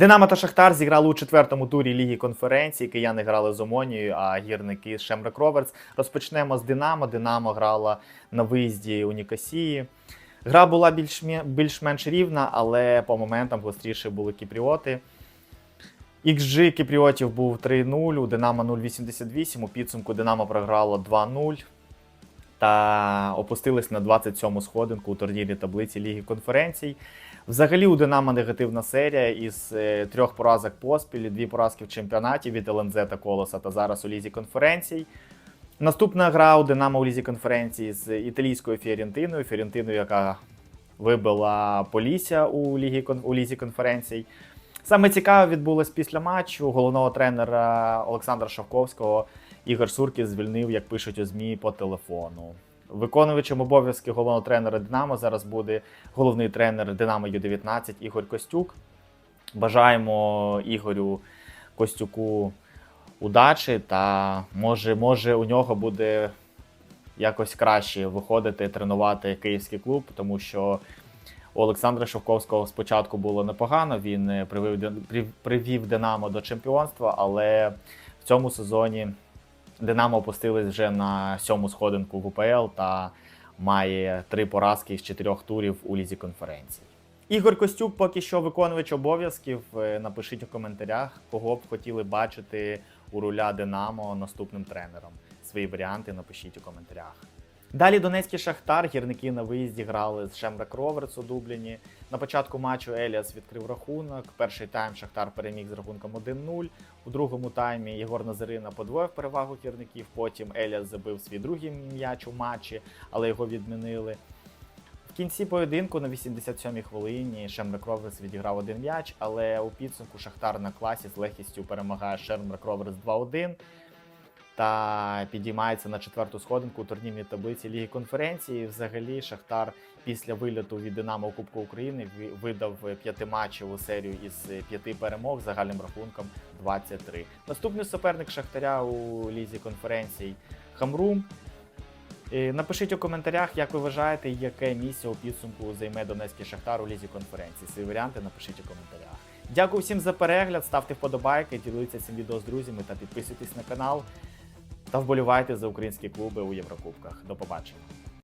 Динамо та Шахтар зіграли у четвертому турі Ліги конференції. Кияни грали з Омонією, а гірники з Шемрак Роверс. Розпочнемо з Динамо. Динамо грала на виїзді у Нікосії. Гра була більш, більш-менш рівна, але по моментам гостріше були кіпріоти. XG кіпріотів був 3-0, у Динамо 0,88. У підсумку Динамо програло 2-0 та опустились на 27-му сходинку у турнірі таблиці Ліги конференцій. Взагалі у Динамо негативна серія із е, трьох поразок поспіль, дві поразки в чемпіонаті від ЛНЗ та Колоса та зараз у Лізі конференцій. Наступна гра у Динамо у Лізі конференції з італійською Фіорентиною. Фіорентиною, яка вибила Полісся у, кон- у Лізі конференцій. Саме цікаве відбулось після матчу головного тренера Олександра Шавковського. Ігор Суркіс звільнив, як пишуть у ЗМІ, по телефону. Виконувачем обов'язки головного тренера Динамо зараз буде головний тренер Динамо Ю-19 Ігор Костюк. Бажаємо Ігорю Костюку удачі та може, може у нього буде якось краще виходити тренувати київський клуб, тому що у Олександра Шовковського спочатку було непогано. Він привів, привів Динамо до чемпіонства, але в цьому сезоні Динамо опустились вже на сьому сходинку в УПЛ та має три поразки з чотирьох турів у лізі конференції. Ігор Костюк поки що виконувач обов'язків. Е, Напишіть у коментарях, кого б хотіли бачити у руля Динамо наступним тренером. Свої варіанти напишіть у коментарях. Далі Донецький Шахтар. Гірники на виїзді грали з Шемрак Роверс у Дубліні. На початку матчу Еліас відкрив рахунок. Перший тайм Шахтар переміг з рахунком 1-0. У другому таймі Єгор Назарина подвоїв перевагу гірників. Потім Еліас забив свій другий м'яч у матчі, але його відмінили. В кінці поєдинку на 87-й хвилині Шемрак Роверс відіграв один м'яч, але у підсумку Шахтар на класі з легкістю перемагає Шемрак Роверс 2-1 та підіймається на четверту сходинку у турнірній таблиці Ліги конференції. Взагалі, Шахтар після вильоту від Динамо Кубку України видав п'ятиматчеву серію із п'яти перемог загальним рахунком 23. Наступний суперник Шахтаря у лізі конференцій Хамрум. Напишіть у коментарях, як ви вважаєте, яке місце у підсумку займе Донецький Шахтар у лізі конференції. Свої варіанти напишіть у коментарях. Дякую всім за перегляд, ставте вподобайки, діліться цим відео з друзями та підписуйтесь на канал. Та вболівайте за українські клуби у Єврокубках. До побачення.